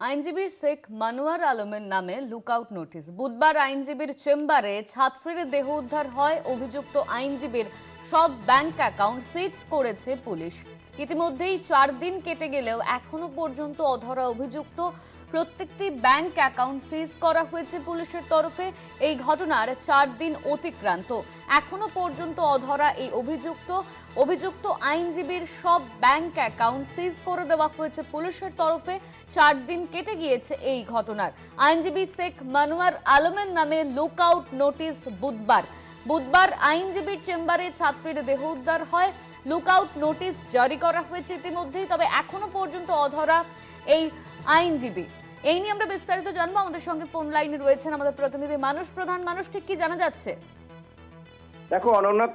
আইনজীবী শেখ মানোয়ার আলমের নামে লুকআউট নোটিশ। বুধবার আইনজীবীর চেম্বারে ছাত্রীর দেহ উদ্ধার হয়। অভিযুক্ত আইনজীবীর সব ব্যাংক অ্যাকাউন্ট সিজ করেছে পুলিশ। ইতিমধ্যেই চার দিন কেটে গেলেও এখনও পর্যন্ত অধরা অভিযুক্ত প্রত্যেকটি ব্যাংক অ্যাকাউন্ট সিজ করা হয়েছে পুলিশের তরফে। এই ঘটনার চার দিন অতিক্রান্ত। এখনও পর্যন্ত অধরা এই অভিযুক্ত। অভিযুক্ত আইনজীবীর সব ব্যাংক অ্যাকাউন্ট সিজ করে দেওয়া হয়েছে পুলিশের তরফে। চার দিন কেটে গিয়েছে এই ঘটনার। আইনজীবী শেখ মানোয়ার আলমের নামে লুকআউট নোটিশ বুধবার। বুধবার আইনজীবীর চেম্বারে ছাত্রীর দেহ উদ্ধার হয়। লুকআউট নোটিশ জারি করা হয়েছে ইতিমধ্যেই, তবে এখনও পর্যন্ত অধরা এই আইনজীবী। এই নিয়ে আমরা বিস্তারিত জানব। আমাদের সঙ্গে ফোন লাইনে রয়েছেন আমাদের প্রতিনিধি মানুষ প্রধান। মানুষ ঠিক কি জানা যাচ্ছে? দেখো অনন্যা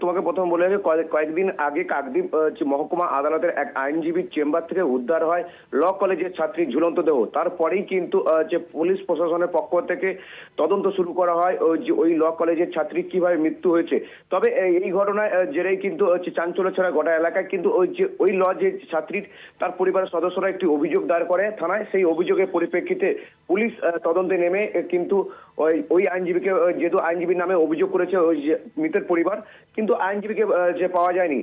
তোমাকে প্রথম বলে কয়েক- কয়েকদিন আগে কাকদ্বীপ মহকুমা আদালতের এক আইনজীবীর চেম্বার থেকে উদ্ধার হয় ল কলেজের ছাত্রীর ঝুলন্ত দেহ। তারপরেই কিন্তু যে পুলিশ প্রশাসনের পক্ষ থেকে তদন্ত শুরু করা হয়, ওই যে, ওই ল কলেজের ছাত্রীর কীভাবে মৃত্যু হয়েছে। তবে এই- ঘটনায় জেরেই কিন্তু চাঞ্চল্য ছাড়া গোটা এলাকায় কিন্তু ওই যে, ওই ল যে ছাত্রীর, তার পরিবারের সদস্যরা একটি অভিযোগ দায়ের করে থানায়। সেই অভিযোগের পরিপ্রেক্ষিতে পুলিশ তদন্তে নেমে কিন্তু ওই ওই আইনজীবীকে যেহেতু আইনজীবীর নামে অভিযোগ করেছে, ওই যে মৃতের পরিবার, কিন্তু আইনজীবীকে যে পাওয়া যায়নি।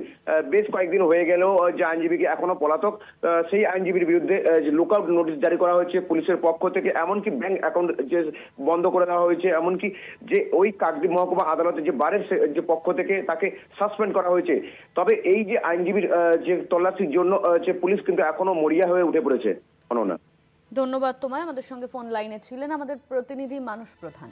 বেশ কয়েকদিন হয়ে গেলেও যে আইনজীবীকে এখনও পলাতক। সেই আইনজীবীর বিরুদ্ধে লুকআউট নোটিশ জারি করা হয়েছে পুলিশের পক্ষ থেকে, এমনকি ব্যাংক অ্যাকাউন্ট যে বন্ধ করে দেওয়া হয়েছে, এমনকি যে ওই কাকদ্বীপ মহকুমা আদালতে যে বারের যে পক্ষ থেকে তাকে সাসপেন্ড করা হয়েছে। তবে এই যে আইনজীবীর যে তল্লাশির জন্য যে পুলিশ কিন্তু এখনও মরিয়া হয়ে উঠে পড়েছে, অনন্যা। ধন্যবাদ তোমায়, আমাদের সঙ্গে ফোন লাইনে ছিলেন আমাদের প্রতিনিধি মানুষ প্রধান।